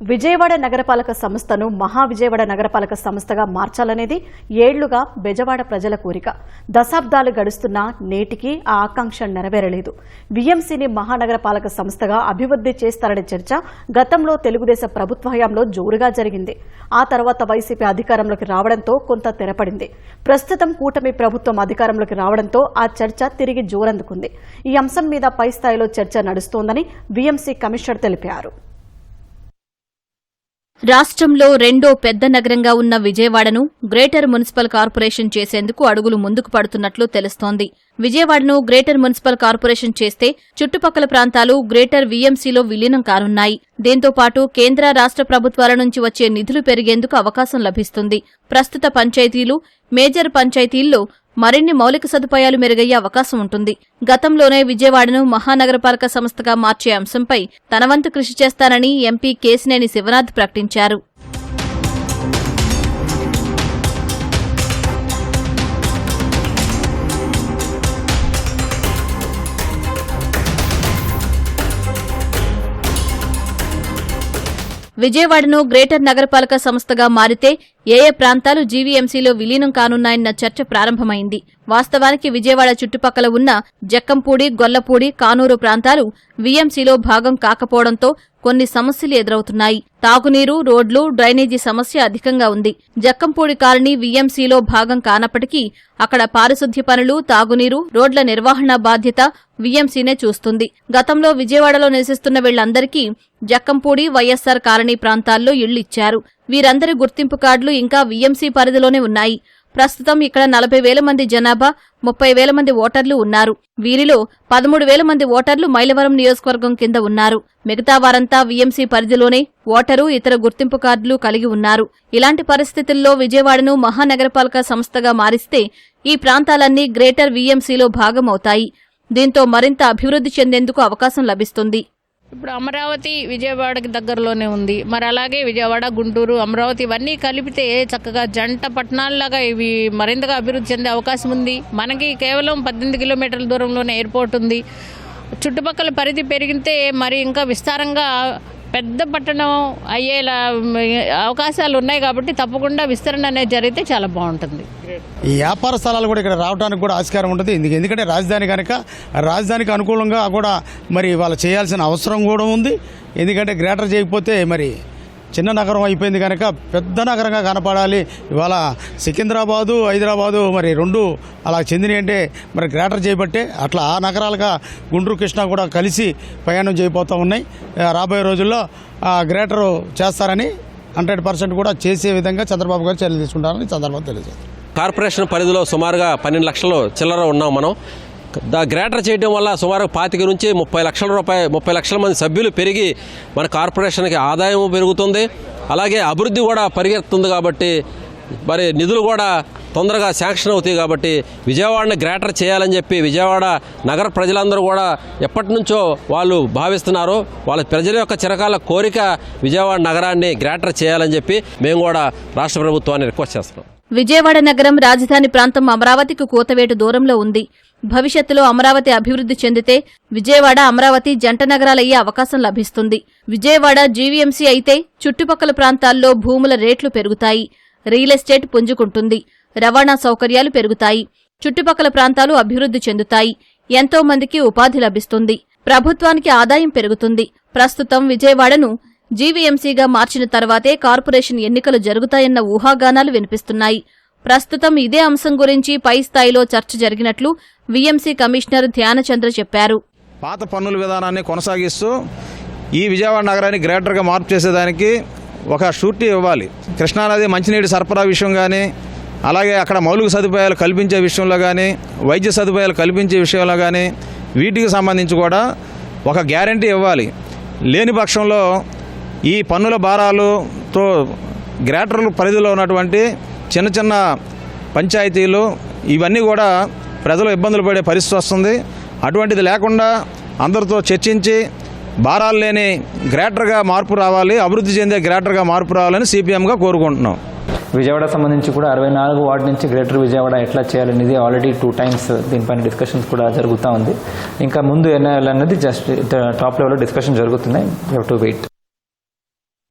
విజయవాడ నగరపాలక సంస్థను మహా విజయవాడ నగరపాలక సంస్థగా మార్చాలనేది ఏళ్ళుగా బెజవాడ ప్రజల కోరిక. దశాబ్దాలు గడుస్తున్నా నేటికి ఆ ఆకాంక్ష నెరవేరలేదు. విఎంసీని మహానగరపాలక సంస్థగా అభివృద్ధి చేస్తారనే చర్చ గతంలో తెలుగుదేశం ప్రభుత్వ హయాంలో జోరుగా జరిగింది. ఆ తర్వాత వైసీపీ అధికారంలోకి రావడంతో కొంత తెరపడింది. ప్రస్తుతం కూటమి ప్రభుత్వం అధికారంలోకి రావడంతో ఆ చర్చ తిరిగి జోరందుకుంది. ఈ అంశం మీద పై స్థాయిలో చర్చ నడుస్తోందని విఎంసీ కమిషనర్ తెలిపారు. రాష్ట్రంలో రెండో పెద్ద నగరంగా ఉన్న విజయవాడను గ్రేటర్ మున్సిపల్ కార్పొరేషన్ చేసేందుకు అడుగులు ముందుకు పడుతున్నట్లు తెలుస్తోంది. విజయవాడను గ్రేటర్ మున్సిపల్ కార్పొరేషన్ చేస్తే చుట్టుపక్కల ప్రాంతాలు గ్రేటర్ వీఎంసీలో విలీనం కానున్నాయి. దీంతో పాటు కేంద్ర రాష్ట్ర ప్రభుత్వాల నుంచి వచ్చే నిధులు పెరిగేందుకు అవకాశం లభిస్తుంది. ప్రస్తుత పంచాయతీలు మేజర్ పంచాయతీల్లో మరిన్ని మౌలిక సదుపాయాలు మెరుగయ్యే అవకాశం ఉంటుంది. గతంలోనే విజయవాడను మహానగరపాలక సంస్థగా మార్చే అంశంపై తనవంతు కృషి చేస్తానని ఎంపీ కేసినేని శివనాథ్ ప్రకటించారు. విజయవాడను గ్రేటర్ నగరపాలక సంస్థగా మారితే ఏ ఏ ప్రాంతాలు జీవీఎంసీలో విలీనం కానున్నాయన్న చర్చ ప్రారంభమైంది. వాస్తవానికి విజయవాడ చుట్టుపక్కల ఉన్న జక్కంపూడి గొల్లపూడి కానూరు ప్రాంతాలు వీఎంసీలో భాగం కాకపోవడంతో కొన్ని సమస్యలు ఎదురవుతున్నాయి. తాగునీరు రోడ్లు డ్రైనేజీ సమస్య అధికంగా ఉంది. జక్కంపూడి కాలనీ వీఎంసీలో భాగం కానప్పటికీ అక్కడ పారిశుద్ధ్య పనులు తాగునీరు రోడ్ల నిర్వహణ బాధ్యత వీఎంసీనే చూస్తుంది. గతంలో విజయవాడలో నివసిస్తున్న వీళ్ళందరికీ జక్కంపూడి వైఎస్సార్ కాలనీ ప్రాంతాల్లో ఇళ్ళు ఇచ్చారు. వీరందరి గుర్తింపు కార్డులు ఇంకా వీఎంసీ పరిధిలోనే ఉన్నాయి. ప్రస్తుతం ఇక్కడ నలభై వేల మంది జనాభా ముప్పై వేల మంది ఓటర్లు ఉన్నారు. వీరిలో పదమూడు వేల మంది ఓటర్లు మైలవరం నియోజకవర్గం కింద ఉన్నారు. మిగతా వారంతా వీఎంసీ పరిధిలోనే ఓటరు ఇతర గుర్తింపు కార్డులు కలిగి ఉన్నారు. ఇలాంటి పరిస్థితుల్లో విజయవాడను మహానగరపాలక సంస్థగా మారిస్తే ఈ ప్రాంతాలన్నీ గ్రేటర్ వీఎంసీలో భాగమవుతాయి. దీంతో మరింత అభివృద్ధి చెందేందుకు అవకాశం లభిస్తుంది. ఇప్పుడు అమరావతి విజయవాడకి దగ్గరలోనే ఉంది. మరి అలాగే విజయవాడ గుంటూరు అమరావతి ఇవన్నీ కలిపితే చక్కగా జంట పట్టణాల్లాగా ఇవి మరింతగా అభివృద్ధి చెందే అవకాశం ఉంది. మనకి కేవలం పద్దెనిమిది కిలోమీటర్ల దూరంలోనే ఎయిర్పోర్ట్ ఉంది. చుట్టుపక్కల పరిధి పెరిగితే మరి ఇంకా విస్తారంగా పెద్ద పట్టణం అయ్యేలా అవకాశాలు ఉన్నాయి కాబట్టి తప్పకుండా విస్తరణ అనేది జరిగితే చాలా బాగుంటుంది. ఈ వ్యాపార స్థలాలు కూడా ఇక్కడ రావడానికి కూడా ఆస్కారం ఉంటుంది. ఎందుకు ఎందుకంటే రాజధాని కనుక రాజధానికి అనుకూలంగా కూడా మరి వాళ్ళు చేయాల్సిన అవసరం కూడా ఉంది. ఎందుకంటే గ్రేటర్ చేయకపోతే మరి చిన్న నగరం అయిపోయింది కనుక పెద్ద నగరంగా కనపడాలి. ఇవాళ సికింద్రాబాదు హైదరాబాదు మరి రెండు అలా చెందినవి అంటే మరి గ్రేటర్ చేయబట్టే అట్లా ఆ నగరాలుగా గుంటూరు కృష్ణ కూడా కలిసి ప్రయాణం చేయబోతూ ఉన్నాయి. రాబోయే రోజుల్లో ఆ, గ్రేటర్ చేస్తారని హండ్రెడ్ పర్సెంట్ కూడా చేసే విధంగా చంద్రబాబు గారు చర్యలు తీసుకుంటారని చంద్రబాబు తెలియజేస్తారు కార్పొరేషన్ పరిధిలో సుమారుగా పన్నెండు లక్షలు చిల్లర ఉన్నాం మనం. గ్రేటర్ చేయడం వల్ల సుమారు పాతిక నుంచి ముప్పై లక్షల రూపాయ ముప్పై లక్షల మంది సభ్యులు పెరిగి మన కార్పొరేషన్కి ఆదాయం పెరుగుతుంది. అలాగే అభివృద్ధి కూడా పరిగెత్తుంది కాబట్టి మరి నిధులు కూడా తొందరగా శాంక్షన్ అవుతాయి కాబట్టి విజయవాడని గ్రేటర్ చేయాలని చెప్పి విజయవాడ నగర ప్రజలందరూ కూడా ఎప్పటి నుంచో వాళ్ళు భావిస్తున్నారు. వాళ్ళ ప్రజల యొక్క చిరకాల కోరిక విజయవాడ నగరాన్ని గ్రేటర్ చేయాలని చెప్పి మేము కూడా రాష్ట్ర ప్రభుత్వాన్ని రిక్వెస్ట్ చేస్తున్నాం. విజయవాడ నగరం రాజధాని ప్రాంతం అమరావతికి కూతవేటు దూరంలో ఉంది. భవిష్యత్తులో అమరావతి అభివృద్ధి చెందితే విజయవాడ అమరావతి జంట నగరాలయ్యే అవకాశం లభిస్తుంది. విజయవాడ జీవీఎంసీ అయితే చుట్టుపక్కల ప్రాంతాల్లో భూముల రేట్లు పెరుగుతాయి. రియల్ ఎస్టేట్ పుంజుకుంటుంది. రవాణా సౌకర్యాలు పెరుగుతాయి. చుట్టుపక్కల ప్రాంతాలు అభివృద్ధి చెందుతాయి. ఎంతో మందికి ఉపాధి లభిస్తుంది. ప్రభుత్వానికి ఆదాయం పెరుగుతుంది. ప్రస్తుతం విజయవాడను జీవీఎంసీగా మార్చిన తర్వాతే కార్పొరేషన్ ఎన్నికలు జరుగుతాయన్న ఊహాగానాలు వినిపిస్తున్నాయి. ప్రస్తుతం ఇదే అంశం గురించి పై స్థాయిలో చర్చ జరిగినట్లు వీఎంసీ కమిషనర్ ధ్యానచంద్ర చెప్పారు. పాత పన్నుల విధానాన్ని కొనసాగిస్తూ ఈ విజయవాడ నగరాన్ని గ్రేటర్గా మార్పు చేసేదానికి ఒక షూరిటీ ఇవ్వాలి. కృష్ణానది మంచినీటి సరఫరా విషయం కానీ అలాగే అక్కడ మౌలిక సదుపాయాలు కల్పించే విషయంలో కానీ వైద్య సదుపాయాలు కల్పించే విషయంలో కానీ వీటికి సంబంధించి కూడా ఒక గ్యారంటీ ఇవ్వాలి. లేని పక్షంలో ఈ పన్నుల భారాలతో గ్రేటర్ పరిధిలో ఉన్నటువంటి చిన్న చిన్న పంచాయతీలు ఇవన్నీ కూడా ప్రజలు ఇబ్బందులు పడే పరిస్థితి వస్తుంది. అటువంటిది లేకుండా అందరితో చర్చించి భారాలు లేని గ్రేటర్గా మార్పు రావాలి అభివృద్ధి చెందే గ్రేటర్గా మార్పు రావాలని సిపిఎంగా కోరుకుంటున్నాం. విజయవాడ సంబంధించి కూడా అరవై నాలుగు వార్డు నుంచి గ్రేటర్ విజయవాడ ఎట్లా చేయాలనేది ఆల్రెడీ టూ టైమ్స్ దీనిపైన డిస్కషన్స్ కూడా జరుగుతూ ఉంది. ఇంకా ముందు ఎన్ఐఎల్ అనేది జస్ట్ టాప్ లెవెల్లో డిస్కషన్ జరుగుతున్నాయి. You to wait